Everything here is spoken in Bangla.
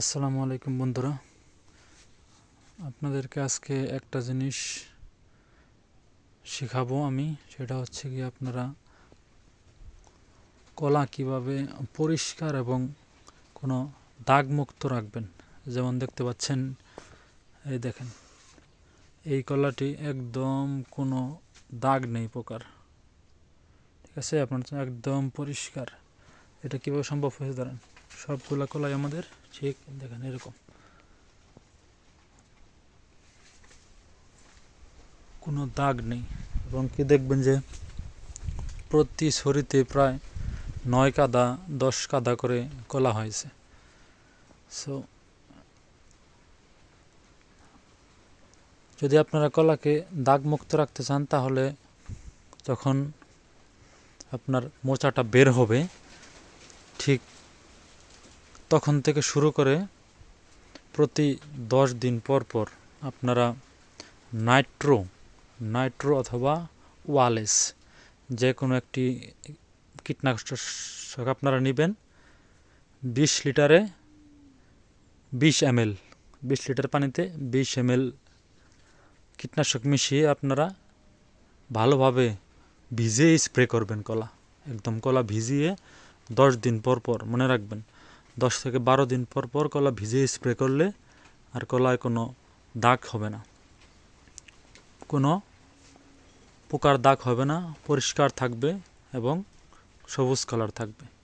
আসসালামু আলাইকুম বন্ধুরা। আপনাদেরকে আজকে একটা জিনিস শেখাবো আমি, সেটা হচ্ছে কি আপনারা কলা কীভাবে পরিষ্কার এবং কোনো দাগমুক্ত রাখবেন। যেমন দেখতে পাচ্ছেন, এই দেখেন, এই কলাটি একদম কোনো দাগ নেই, পোকার। ঠিক আছে? আপনার একদম পরিষ্কার। এটা কীভাবে সম্ভব হয়েছে দাঁড়ান সবগুলা কলাই আমাদের ঠিক দেখেন এরকম। কোনো দাগ নেই। এবং কি দেখবেন যে প্রতি ছড়িতে প্রায় নয় কাদা, দশ কাদা করে কলা হয়েছে। সো যদি আপনারা কলাকে দাগমুক্ত রাখতে চান তাহলে যখন আপনার মোচাটা বের হবে ঠিক তখন থেকে শুরু করে প্রতি দশ দিন পর পর আপনারা নাইট্রো নাইট্রো অথবা ওয়ালেস যে কোনো একটি কীটনাশক আপনারা নেবেন বিশ লিটারে বিশ এম এল বিশ লিটার পানিতে বিশ এম এল কীটনাশক মিশিয়ে আপনারা ভালোভাবে ভিজিয়ে স্প্রে করবেন কলা, একদম কলা ভিজিয়ে দশ দিন পর পর, মনে রাখবেন, দশ থেকে বারো দিন পর পর কলা ভিজিয়ে স্প্রে করলে আর কলায় কোনো দাগ হবে না। কোনো পোকার দাগ হবে না, পরিষ্কার থাকবে এবং সবুজ কালার থাকবে।